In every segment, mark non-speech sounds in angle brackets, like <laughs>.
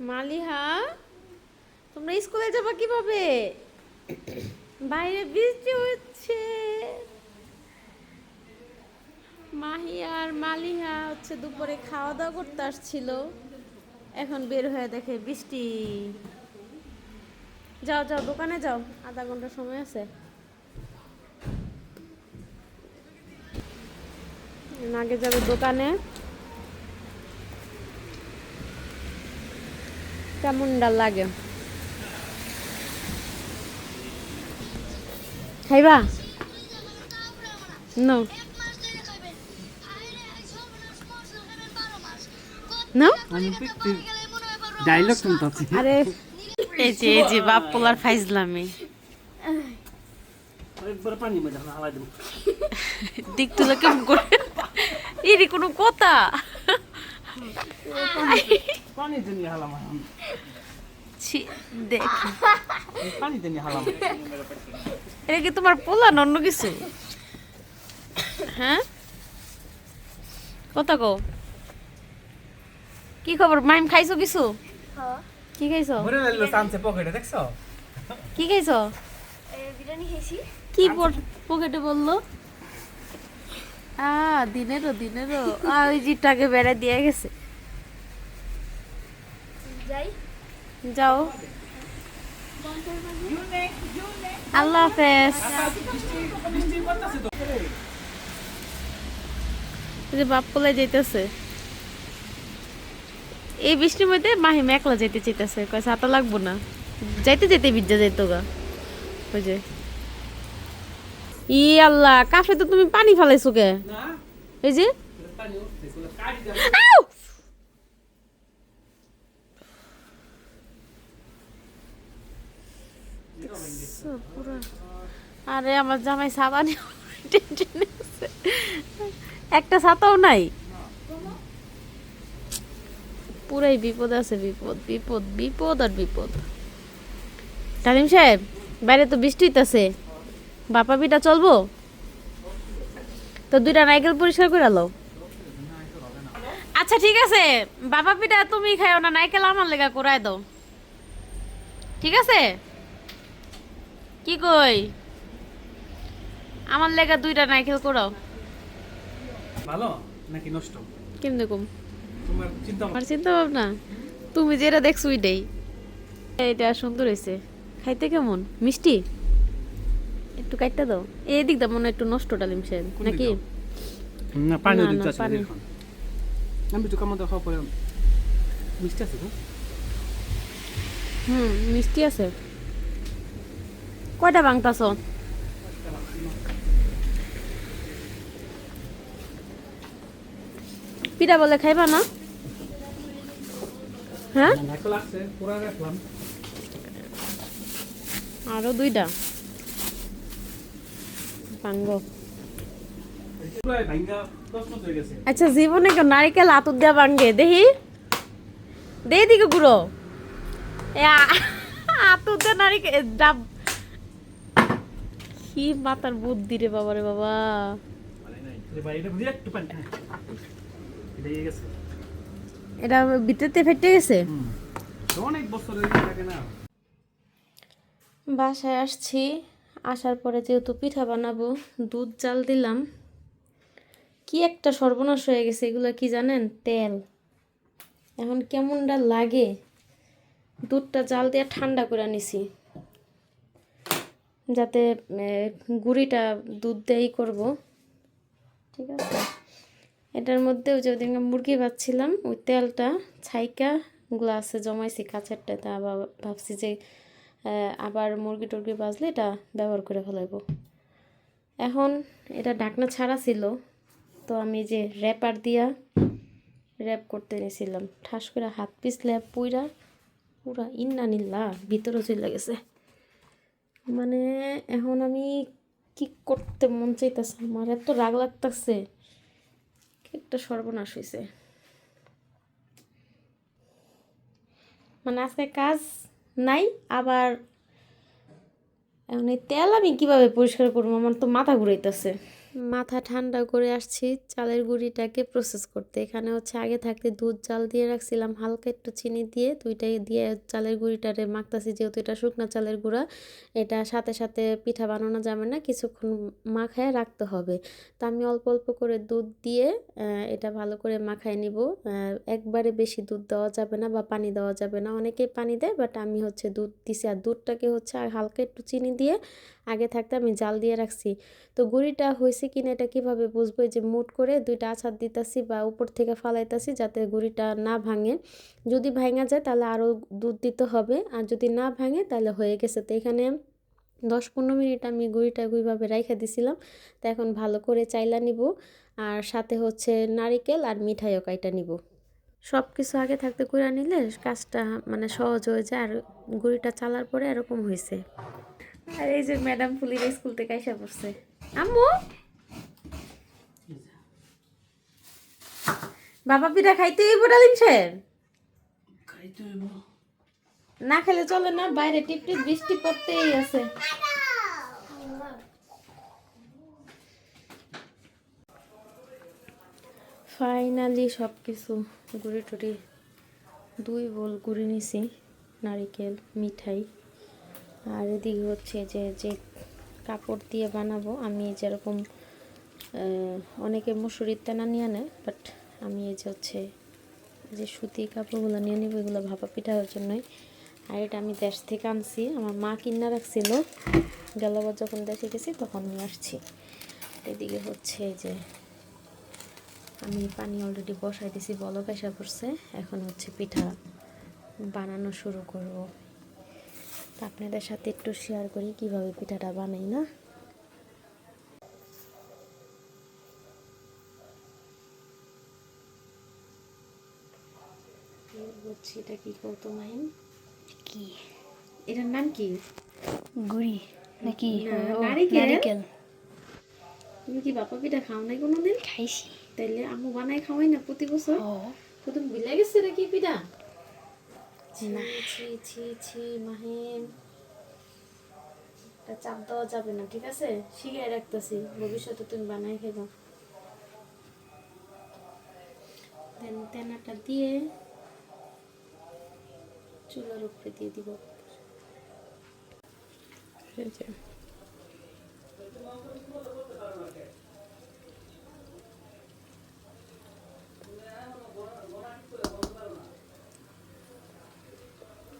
মালিহা, তোমরা স্কুলে যাবা কীভাবে? বাইরে বৃষ্টি হচ্ছে। মাহি আর মালিহা হচ্ছে দুপুরে খাওয়া দাওয়া করতে আসছিল। এখন বের হয়ে দেখে বৃষ্টি। যাও যাও, দোকানে যাও। আধা ঘণ্টা সময় আছে। আগে যাবে দোকানে। কেমনটা লাগে? খাইবা? নো নো আমি ডায়লগ শুনতেছি। আরে এই যে এই যে বাপ পোলার ফাইজলামি। একবার পানি মধ্যে হালাই দেবো। দিক তুলে কেমন করে? এরই কোনো কথা? পানি জন্য হালাম ছি দেখ। হালাম। এটা কি তোমার পোলা অন্য কিছু? হ্যাঁ? কথা কও। কি খবর? মাইম খাইছো কিছু? কি খাইছো? ভরে লাইলো চান্সে পকেটে দেখছ? কি খাইছো? বিরিয়ানি খেয়েছি কি পর- পকেটে বলল? আ দিনেরও দিনেরও। আ ওই জিটাকে বেড়ে দিয়ে গেছে। যাও। আল্লাহ হাফেজ। এই যে বাপ পোলাই যাইতেছে। এই বৃষ্টির মধ্যে মাহি মেকলা যেতে চাইতেছে। কয় ছাতা লাগবো না। যাইতে যেতে বিদ্যা যাইতো গা। ওই যে। ই আল্লাহ কাফে তো তুমি পানি ফালাইছো কে? এই যে। আউ! দেখছ পুরো? আরে, আমার জামাই আছে। একটা ছাতাও নাই। পুরাই বিপদ আছে, বিপদ বিপদ বিপদ আর বিপদ। তালিম সাহেব, বাইরে তো বৃষ্টি হইতাছে। বাপা পিঠা চলবো? তো দুইটা নাইকেল পরিষ্কার করে লো আচ্ছা ঠিক আছে। বাবা পিঠা তুমি খাইও না নাইকেল আমার লেগা করাই দাও। ঠিক আছে? কি কই? আমার লেগা দুইটা নাইকেল করাও ভালো নাকি নষ্ট? কেমনে কম? তোমার চিন্তা আমার চিন্তা ভাবনা? তুমি যেটা দেখছ ওইটাই। এটা সুন্দর হয়েছে খাইতে কেমন? মিষ্টি? একটু কাটতে দাও। এই দিক দা মনে একটু নষ্ট ডালিম সাহেব নাকি? না পানি দিতে। এখন। আমি তো কামড় খাওয়া পরে মিষ্টি আছে তো? হুম মিষ্টি আছে। কয়টা বাংতাছ? পিঠা বলে খাইবা না? হ্যাঁ? আরও দুইটা। ভাঙ্গা আচ্ছা জীবনে কেউ নারিকেল আতুর দেওয়া ভাঙ্গে, দেখি। দে দিকে গুঁড়ো আতুর দেওয়া নারিকেল ডাব। কি মাতার বুদ্ধি রে বাবা রে বাবা। এটা বুঝি একটু পানি। এটা গেছে। এটা ভিতরতে ফেটে গেছে? অনেক থাকে না। বাসায় আসছি আসার পরে যেহেতু পিঠা বানাবো দুধ জাল দিলাম। কি একটা সর্বনাশ হয়ে গেছে এগুলো কি জানেন? তেল। এখন কেমনটা লাগে? দুধটা জাল দিয়ে ঠান্ডা করে নিছি যাতে গুঁড়িটা দুধ দিয়েই করব। ঠিক আছে? এটার মধ্যে ওই যে মুরগি বাচ্ছিলাম ওই তেলটা ছাইকা গ্লাসে জমাইছি কাছেরটা তা আবার ভাবছি যে আবার মুরগি টুরগি বাজলে এটা ব্যবহার করে ফেলাইব। এখন এটা ঢাকনা ছাড়া ছিল, তো আমি যে র্যাপার দিয়া র্যাপ করতে নিয়েছিলাম, ঠাস করে হাত পিছলে পুইরা, পুরা ইন্না নিল্লা, ভিতরে চলে গেছে। মানে এখন আমি কি করতে মন চাইতেছে আমার? এত রাগ লাগতেছে। একটা সর্বনাশ হয়েছে মানে আজকে কাজ নাই, আবার এখন এই তেল আমি কীভাবে পরিষ্কার করব? আমার তো মাথা ঘুরাইতেছে। মাথা ঠান্ডা করে আসছি, চালের গুঁড়িটাকে প্রসেস করতে। এখানে হচ্ছে আগে থাকতে দুধ জাল দিয়ে রাখছিলাম, হালকা একটু চিনি দিয়ে দুইটাই দিয়ে চালের গুঁড়িটারে মাখতাছি, যেহেতু এটা শুকনো চালের গুঁড়া, এটা সাথে সাথে পিঠা বানানো যাবে না, কিছুক্ষণ মাখায় রাখতে হবে। তো আমি অল্প অল্প করে দুধ দিয়ে এটা ভালো করে মাখায় নিব। একবারে বেশি দুধ দেওয়া যাবে না বা পানি দেওয়া যাবে না, অনেকেই পানি দেয় বাট আমি হচ্ছে দুধ দিছি আর দুধটাকে হচ্ছে আর হালকা একটু চিনি দিয়ে আগে থাকতে আমি জাল দিয়ে রাখছি। তো গুঁড়িটা হয়েছে কিনা এটা কীভাবে বুঝব? যে মুট করে দুইটা আছাড় দিতেছি বা উপর থেকে ফালাইতেছি যাতে গুড়িটা না ভাঙে। যদি ভাঙা যায় তাহলে আরও দুধ দিতে হবে। আর যদি না ভাঙে তাহলে হয়ে গেছে। তো এখানে দশ পনেরো মিনিট আমি গুঁড়িটা ওইভাবে রাইখা দিছিলাম। তো এখন ভালো করে চাইলা নিব। আর সাথে হচ্ছে নারিকেল আর মিঠাইও কাইটা নিব। সব কিছু আগে থাকতে করে নিলে কাজটা মানে সহজ হয়ে যায়। আর গুঁড়িটা চালার পরে এরকম হয়েছে আর এই যে ম্যাডাম ফুলির স্কুল থেকে আইসা পড়ছে। আম্মু! বাবা পিঠা খাইতে হইব ডালিম সাহেব খাইতে হইব। না খেলে চলে না বাইরে টিপ টিপ বৃষ্টি পড়তেই আছে। ফাইনালি সব কিছু গুড়ি টুড়ি দুই বোল গুড়ি নিছি নারিকেল মিঠাই। আর এদিকে হচ্ছে যে যে কাপড় দিয়ে বানাবো আমি যেরকম অনেকে মুসুরির তেনা নিয়ে নেয় বাট আমি এই যে হচ্ছে যে সুতি কাপড়গুলো নিয়ে নিব, এগুলো ভাপা পিঠার জন্যই। আর এটা আমি দেশ থেকে আনছি। আমার মা কিনা রাখছিল। গেলবার যখন দেশে গেছি, তখন নিয়ে আসছি। এদিকে হচ্ছে যে আমি পানি অলরেডি বসাই দিছি, বলক এসে পড়ছে। এখন হচ্ছে পিঠা বানানো শুরু করব। আপনাদের সাথে একটু শেয়ার করি কীভাবে পিঠাটা বানাই, না? এটা কি কৌতো মাহিন কি? এটার নাম কি? গুড়ি নাকি নারিকেল। তুমি কি বাপা পিঠা খাও নাই কোনোদিন? খাইছি। তাইলে আম্মু বানাই খাওয়াই না প্রতি বছর? ও। প্রথম ভুলে গেছে রে কি পিঠা? ছি ছি ছি মাহিন এটা চাপ দেওয়া যাবে না ঠিক আছে? শিখাই রাখতেছি ভবিষ্যতে তুমি বানাই খেবা তেনাটা দিয়ে চুলার উপরে দিয়ে দিব।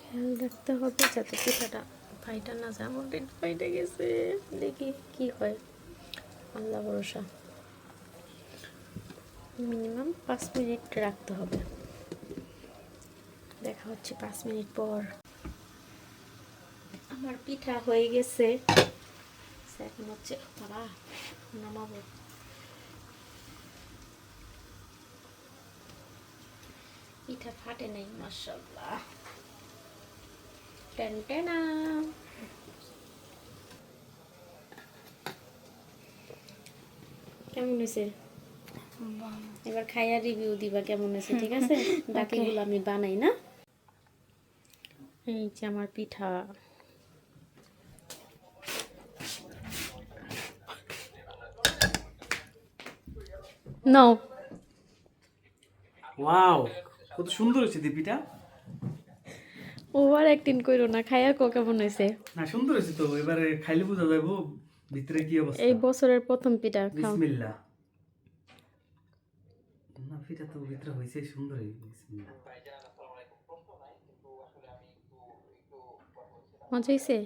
খেয়াল রাখতে হবে যাতে পিঠাটা ফাইটা না যায় আমার ডেট ফাইটে গেছে। দেখি কি হয়। আল্লাহ ভরসা। মিনিমাম পাঁচ মিনিট রাখতে হবে। দেখা হচ্ছে পাঁচ মিনিট পর। আমার পিঠা হয়ে গেছে। এখন হচ্ছে বাবা নামাবো। পিঠা ফাটে নাই মাসাল্লাহ টেন টেনা কেমন হয়েছে? এবার খাইয়া রিভিউ দিবা কেমন হয়েছে ঠিক আছে? <laughs> বাকিগুলো আমি বানাই না? এই যে আমার পিঠা। নাও। ওয়াও কত সুন্দর হয়েছে দীপিটা ওভার অ্যাক্টিং করো না খাইয়া কো কেমন হয়েছে? না সুন্দর হয়েছে তো এবারে খাইলে বোঝা যাব ভিতরে কি অবস্থা। এই বছরের প্রথম পিঠা খাও। বিসমিল্লাহ। না পিঠা তো ভিতরে হয়েছে সুন্দর হয়েছে বিসমিল্লাহ। মজা হয়েছে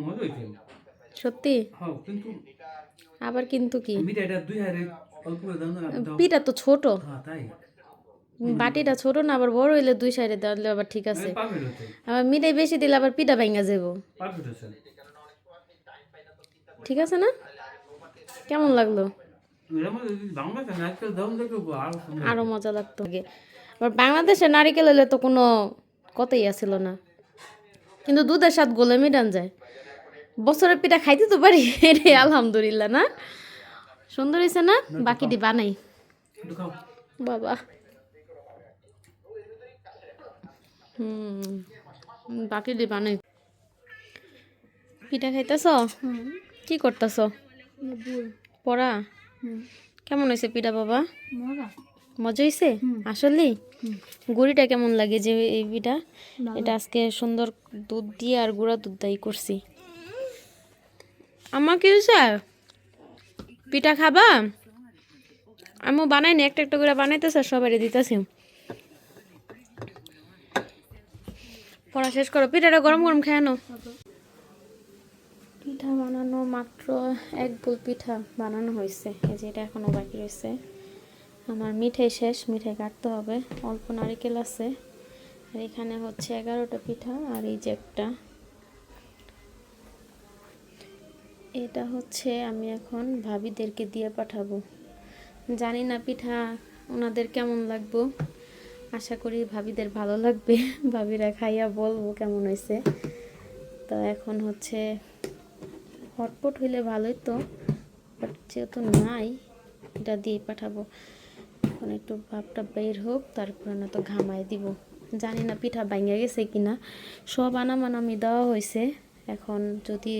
মজা হয়েছে সত্যি? হ্যাঁ কিন্তু আবার কিন্তু কি? পিঠা তো ছোট। হ্যাঁ তাই। বাটিটা ছোট না আবার বড় হইলে দুই সাইডে দিলে আবার ঠিক আছে। আবার মিঠাই বেশি দিলে আবার পিঠা ভাঙা যাব ঠিক আছে না? কেমন লাগল? আরও মজা লাগতো। আবার বাংলাদেশে নারিকেল এলে তো কোনো কথাই আসছিল না। কিন্তু দুধের স্বাদ গোলে মিটান যায়। বছরের পিঠা খাইতে তো পারি আলহামদুলিল্লাহ না? সুন্দর হয়েছে না? বাকিটি বানাই। বাবা। হুম বাকিটি বানাই। পিঠা খাইতেছ? কি করতেছ? পড়া? কেমন হয়েছে পিঠা বাবা? মজা হয়েছে আসলেই গুড়িটা কেমন লাগে যে এই পিঠা এটা আজকে সুন্দর দুধ দিয়ে আর গুঁড়া দুধ দিয়ে করছি। আমার কি হয়েছে পিঠা খাবা? আমি বানাইনি একটা একটা করে বানাইতেছে সবাই দিতেছি। পড়া শেষ করো পিঠাটা গরম গরম খেয়ে আনো পিঠা বানানো মাত্র এক বোল পিঠা বানানো হয়েছে এই যে এটা এখনও বাকি রয়েছে আমার মিঠাই শেষ মিঠাই কাটতে হবে। অল্প নারিকেল আছে। আর এখানে হচ্ছে এগারোটা পিঠা আর এই যে একটা। এটা হচ্ছে আমি এখন ভাবিদেরকে দিয়ে পাঠাবো। জানি না পিঠা ওনাদের কেমন লাগবো। আশা করি ভাবিদের ভালো লাগবে। <laughs> ভাবিরা খাইয়া বলব কেমন হয়েছে তো এখন হচ্ছে হটপট হইলে ভালোই তো, বাট যেহেতু নাই, এটা দিয়ে পাঠাবো। এখন একটু ভাবটা বের হোক, তারপরে না তো ঘামাই দিব। জানি না পিঠা ভাঙে গেছে কিনা। সব আনামান আমি দেওয়া হয়েছে এখন যদি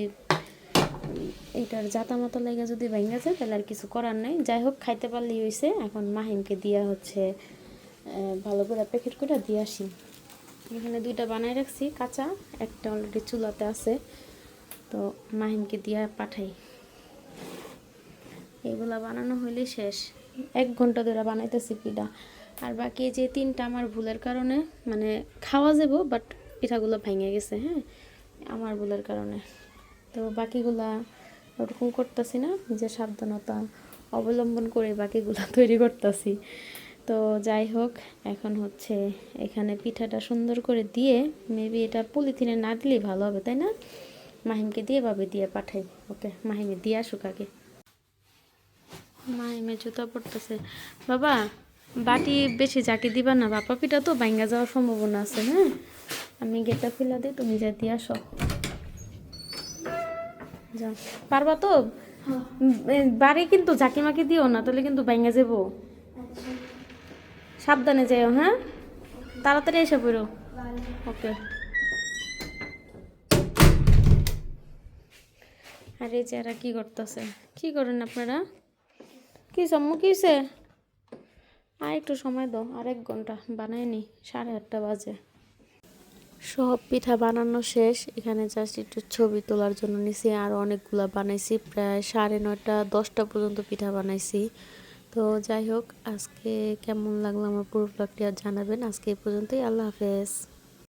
এটার জাতা মাতা লেগে যদি ভেঙে যায়, তাহলে আর কিছু করার নাই। যাই হোক, খাইতে পারলেই হয়েছে এখন মাহিমকে দিয়া হচ্ছে ভালো করে প্যাকেট করে দিয়ে আসি। এখানে দুইটা বানাই রাখছি, কাঁচা। একটা অলরেডি চুলাতে আছে। তো মাহিমকে দিয়া পাঠাই। এগুলা বানানো হইলে শেষ। এক ঘণ্টা ধরে বানাইতেছি পিঠা। আর বাকি যে তিনটা আমার ভুলের কারণে মানে খাওয়া যাব বাট পিঠাগুলো ভেঙে গেছে হ্যাঁ? আমার ভুলের কারণে। তো বাকিগুলা ওরকম করতেছি না, যে সাবধানতা অবলম্বন করে বাকিগুলা <laughs> তৈরি করতেছি। তো যাই হোক, এখন হচ্ছে এখানে পিঠাটা সুন্দর করে দিয়ে মেবি এটা পলিথিনে না দিলেই ভালো হবে, তাই না? মাহিমকে দিয়ে ভাবে, দিয়ে পাঠাই। ওকে, মাহিমে দিয়ে আসুক আগে। মাহিমে জুতা পড়তেছে বাবা বাটি বেশি জাকি দিবা না বাপা পিঠা তো ভাঙ্গা যাওয়ার সম্ভাবনা আছে হ্যাঁ? আমি গেটটা খুলে দিই তুমি যা দিয়ে আসো। যাও। পারবা তো? বাড়ি কিন্তু ঝাঁকি মাকি দিও না তাহলে কিন্তু ভাঙ্গা যাব। সাবধানে যাও হ্যাঁ? তাড়াতাড়ি এসে পড়ো। ওকে। আরে যারা কি করতেছে? কি করেন আপনারা? কি সম্মু কিসে আর একটু সময় দাও, আর এক ঘণ্টা বানাইনি সাড়ে আটটা বাজে। সব পিঠা বানানো শেষ, এখানে জাস্ট একটু ছবি তোলার জন্য নিছি, আর অনেকগুলা বানাইছি, প্রায় সাড়ে নয়টা, দশটা পর্যন্ত পিঠা বানাইছি। তো যাই হোক, আজকে কেমন লাগল আমার পুরো ব্লগটি আর জানাবেন, আজকে এই পর্যন্তই, আল্লাহ হাফেজ।